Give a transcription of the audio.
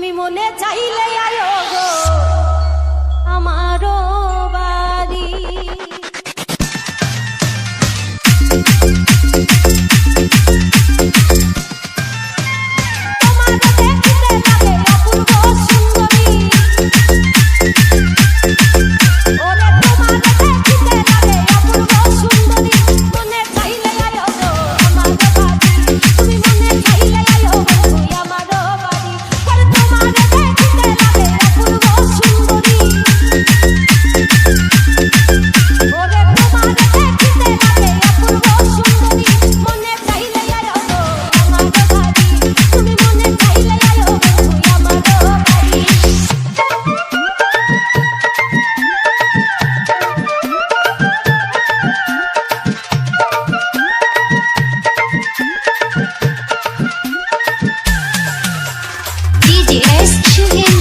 তুমি মনে চাইলে আয়ো গো। আমারও বাড়ি। Yes, has.